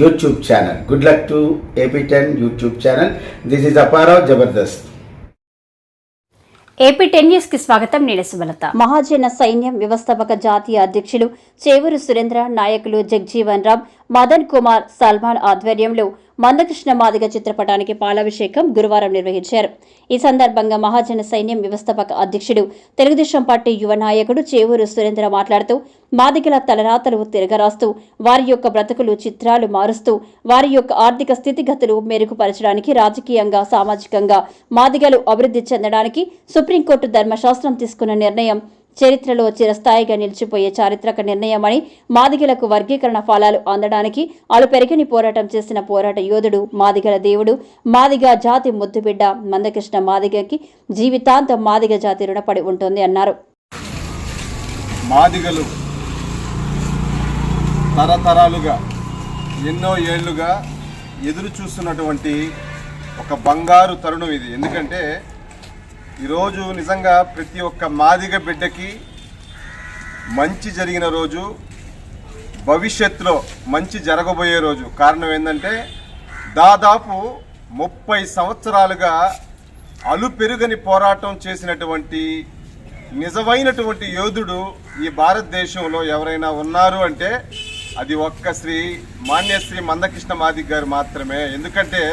YouTube channel good luck to AP ten YouTube channel this is Apparao Jabardasth AP ten న్యూస్కి స్వాగతం. నేను సుమలత. మహాజన సైన్యం వ్యవస్థాపక జాతీయ అధ్యక్షులు చేవూరు సురేంద్ర నాయకులు జగ్జీవన్ రామ్ మదన్ కుమార్ సల్మాన్ ఆధ్వర్యంలో మందకృష్ణ మాదిగ చిత్రపటానికి పాలాభిషేకం గురువారం నిర్వహించారు. ఈ సందర్భంగా మహాజన సైన్యం వ్యవస్థాపక అధ్యక్షుడు తెలుగుదేశం పార్టీ యువ నాయకుడు చేవూరు సురేంద్ర మాట్లాడుతూ మాదిగల తలరాతలు తిరగరాస్తూ వారి యొక్క బ్రతుకులు చిత్రాలు మారుస్తూ వారి యొక్క ఆర్థిక స్థితిగతులు మెరుగుపరచడానికి రాజకీయంగా సామాజికంగా మాదిగలు అభివృద్ధి చెందడానికి సుప్రీంకోర్టు ధర్మశాస్త్రం తీసుకున్న నిర్ణయం చరిత్రలో చిరస్థాయిగా నిలిచిపోయే చారిత్రక నిర్ణయమని మాదిగలకు వర్గీకరణ ఫలాలు అందడానికి అలుపెరగని పోరాటం చేసిన పోరాట యోధుడు మాదిగల దేవుడు మాదిగ జాతి ముద్దుబిడ్డ మందకృష్ణ మాదిగకి జీవితాంతం మాదిగ జాతి రుణపడి ఉంటుంది అన్నారు. మాదిగలు తరతరాలుగా ఎన్నో ఏళ్ళుగా ఎదురు చూస్తున్నటువంటి ఒక బంగారు తరుణం ఇది. ఎందుకంటే ఈరోజు నిజంగా ప్రతి ఒక్క మాదిగ బిడ్డకి మంచి జరిగిన రోజు భవిష్యత్తులో మంచి జరగబోయే రోజు. కారణం ఏంటంటే దాదాపు ముప్పై సంవత్సరాలుగా అలుపెరుగని పోరాటం చేసినటువంటి నిజమైనటువంటి యోధుడు ఈ భారతదేశంలో ఎవరైనా ఉన్నారు అంటే అది ఒక్క శ్రీ మాన్యశ్రీ మందకృష్ణ మాదిగ్ గారు మాత్రమే. ఎందుకంటే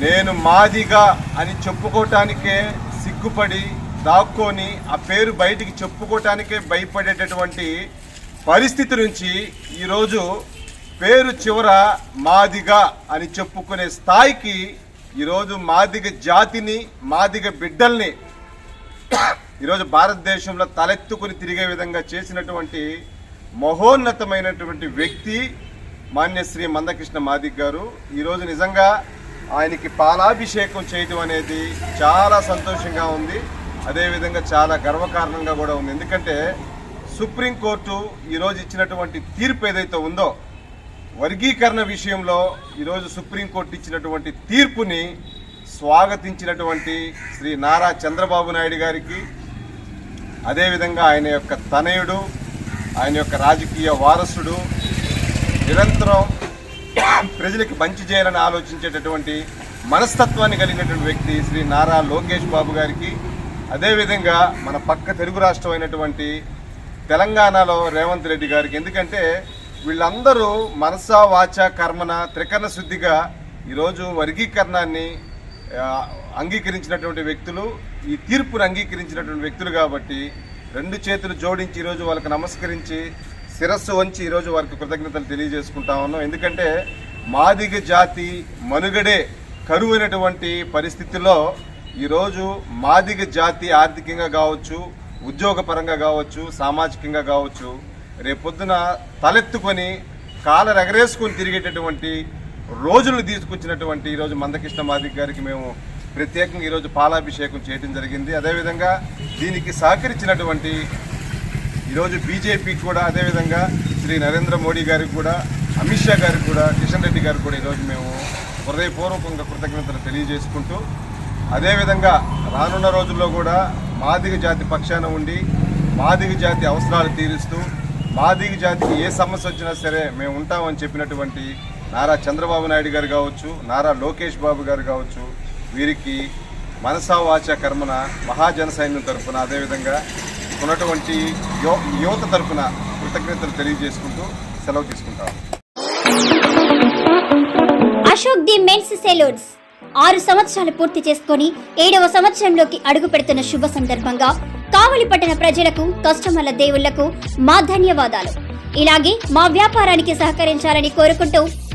నేను మాదిగా అని చెప్పుకోవటానికే సిగ్గుపడి దాక్కొని ఆ పేరు బయటికి చెప్పుకోవటానికే భయపడేటటువంటి పరిస్థితి నుంచి ఈరోజు పేరు చివర మాదిగా అని చెప్పుకునే స్థాయికి ఈరోజు మాదిగ జాతిని మాదిగ బిడ్డల్ని ఈరోజు భారతదేశంలో తలెత్తుకుని తిరిగే విధంగా చేసినటువంటి మహోన్నతమైనటువంటి వ్యక్తి మాన్యశ్రీ మందకృష్ణ మాదిగ్ గారు. ఈరోజు నిజంగా ఆయనకి పాలాభిషేకం చేయటం అనేది చాలా సంతోషంగా ఉంది. అదేవిధంగా చాలా గర్వకారణంగా కూడా ఉంది. ఎందుకంటే సుప్రీంకోర్టు ఈరోజు ఇచ్చినటువంటి తీర్పు ఏదైతే ఉందో వర్గీకరణ విషయంలో ఈరోజు సుప్రీంకోర్టు ఇచ్చినటువంటి తీర్పుని స్వాగతించినటువంటి శ్రీ నారా చంద్రబాబు నాయుడు గారికి అదేవిధంగా ఆయన యొక్క తనయుడు ఆయన యొక్క రాజకీయ వారసుడు నిరంతరం ప్రజలకి మంచి చేయాలని ఆలోచించేటటువంటి మనస్తత్వాన్ని కలిగినటువంటి వ్యక్తి శ్రీ నారా లోకేష్ బాబు గారికి అదేవిధంగా మన పక్క తెలుగు రాష్ట్రం అయినటువంటి తెలంగాణలో రేవంత్ రెడ్డి గారికి. ఎందుకంటే వీళ్ళందరూ మనస వాచ కర్మన త్రికరణ శుద్ధిగా ఈరోజు వర్గీకరణాన్ని అంగీకరించినటువంటి వ్యక్తులు ఈ తీర్పును అంగీకరించినటువంటి వ్యక్తులు కాబట్టి రెండు చేతులు జోడించి ఈరోజు వాళ్ళకి నమస్కరించి శిరస్సు వంచి ఈరోజు వారికి కృతజ్ఞతలు తెలియజేసుకుంటా ఉన్నాం. ఎందుకంటే మాదిగ జాతి మనుగడే కరువైనటువంటి పరిస్థితుల్లో ఈరోజు మాదిగ జాతి ఆర్థికంగా కావచ్చు ఉద్యోగపరంగా కావచ్చు సామాజికంగా కావచ్చు రేపొద్దున తలెత్తుకొని కాలర్ ఎగరేసుకొని తిరిగేటటువంటి రోజులను తీసుకొచ్చినటువంటి ఈరోజు మందకృష్ణ మాదిక్ గారికి మేము ప్రత్యేకంగా ఈరోజు పాలాభిషేకం చేయడం జరిగింది. అదేవిధంగా దీనికి సహకరించినటువంటి ఈరోజు బీజేపీకి కూడా అదేవిధంగా శ్రీ నరేంద్ర మోడీ గారికి కూడా అమిత్ షా గారికి కూడా కిషన్ రెడ్డి గారికి కూడా ఈరోజు మేము హృదయపూర్వకంగా కృతజ్ఞతలు తెలియజేసుకుంటూ అదేవిధంగా రానున్న రోజుల్లో కూడా మాదిగ జాతి పక్షాన ఉండి మాదిగ జాతి అవసరాలు తీరుస్తూ మాదిగ జాతికి ఏ సమస్య వచ్చినా సరే మేము ఉంటామని చెప్పినటువంటి నారా చంద్రబాబు నాయుడు గారు కావచ్చు నారా లోకేష్ బాబు గారు కావచ్చు వీరికి మనసా వాచ కర్మన మహాజన సైన్యం తరఫున అదేవిధంగా ఉన్నటువంటి యో యువత తరఫున కృతజ్ఞతలు తెలియజేసుకుంటూ సెలవు తీసుకుంటాం. Ashok the men's saloons. ఆరు సంవత్సరాలు పూర్తి చేసుకొని ఏడవ సంవత్సరంలోకి అడుగు పెడుతున్న శుభ సందర్భంగా కావలి పట్టణ ప్రజలకు కస్టమర్ల దేవుళ్ళకు మా ధన్యవాదాలు. ఇలాగే మా వ్యాపారానికి సహకరించాలని కోరుకుంటూ